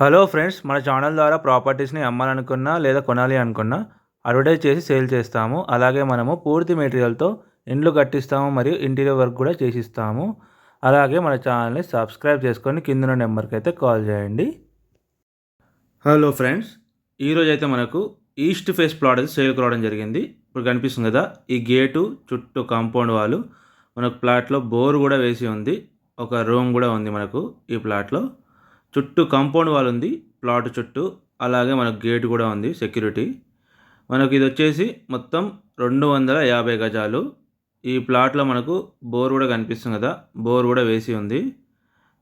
Hello friends మన channel ద్వారా ప్రాపర్టీస్ని అమ్మాలనుకున్నా లేదా కొనాలి అనుకున్నా అడ్వర్టైజ్ చేసి సేల్ చేస్తాము. అలాగే మనము పూర్తి మెటీరియల్తో ఇండ్లు కట్టిస్తాము మరియు ఇంటీరియర్ వర్క్ కూడా చేసిస్తాము. అలాగే మన ఛానల్ని సబ్స్క్రైబ్ చేసుకొని కింద నెంబర్కి అయితే కాల్ చేయండి. హలో ఫ్రెండ్స్ ఈరోజు అయితే మనకు ఈస్ట్ ఫేస్ ప్లాట్ అయితే సేల్కి రావడం జరిగింది. ఇప్పుడు కనిపిస్తుంది కదా ఈ గేటు చుట్టూ కాంపౌండ్ వాళ్ళు మనకు ప్లాట్లో బోర్ కూడా వేసి ఉంది. ఒక రూమ్ కూడా ఉంది మనకు ఈ ప్లాట్లో. చుట్టూ కాంపౌండ్ వాల్ ఉంది ప్లాట్ చుట్టూ. అలాగే మనకు గేట్ కూడా ఉంది సెక్యూరిటీ. మనకు ఇది వచ్చేసి మొత్తం రెండు వందల యాభై గజాలు. ఈ ప్లాట్లో మనకు బోర్ కూడా కనిపిస్తుంది కదా బోర్ కూడా వేసి ఉంది.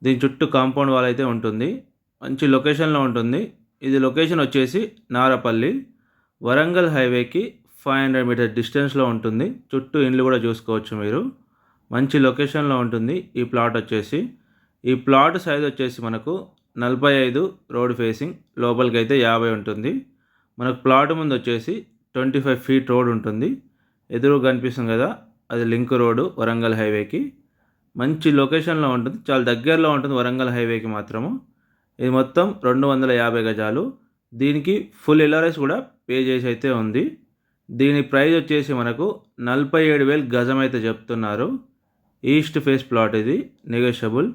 దీని చుట్టూ కాంపౌండ్ వాల్ అయితే ఉంటుంది. మంచి లొకేషన్లో ఉంటుంది. ఇది లొకేషన్ వచ్చేసి నారపల్లి. వరంగల్ హైవేకి ఫైవ్ హండ్రెడ్ మీటర్ డిస్టెన్స్లో ఉంటుంది. చుట్టూ ఇండ్లు కూడా చూసుకోవచ్చు మీరు. మంచి లొకేషన్లో ఉంటుంది ఈ ప్లాట్ వచ్చేసి. ఈ ప్లాట్ సైజ్ వచ్చేసి మనకు నలభై ఐదు రోడ్ ఫేసింగ్ లోపలికి అయితే యాభై ఉంటుంది. మనకు ప్లాట్ ముందు వచ్చేసి ట్వంటీ ఫైవ్ ఫీట్ రోడ్ ఉంటుంది. ఎదురు కనిపిస్తుంది కదా అది లింక్ రోడ్డు వరంగల్ హైవేకి. మంచి లొకేషన్లో ఉంటుంది. చాలా దగ్గరలో ఉంటుంది వరంగల్ హైవేకి మాత్రము. ఇది మొత్తం రెండు వందల యాభై గజాలు. దీనికి ఫుల్ ఎల్ఆర్ఎస్ కూడా పే చేసి అయితే ఉంది. దీని ప్రైజ్ వచ్చేసి మనకు నలభై ఏడు వేలు గజం అయితే చెప్తున్నారు. ఈస్ట్ ఫేస్ ప్లాట్ ఇది నెగోషియబుల్.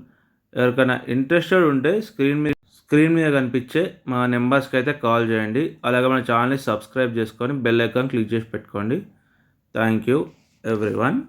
ఎవరికైనా ఇంట్రెస్టెడ్ ఉంటే స్క్రీన్ మీద స్క్రీన్ మీద కనిపించే మా నెంబర్స్కి అయితే కాల్ చేయండి. అలాగే మన ఛానల్ని సబ్స్క్రైబ్ చేసుకొని బెల్ ఐకాన్ క్లిక్ చేసి పెట్టుకోండి. Thank you every one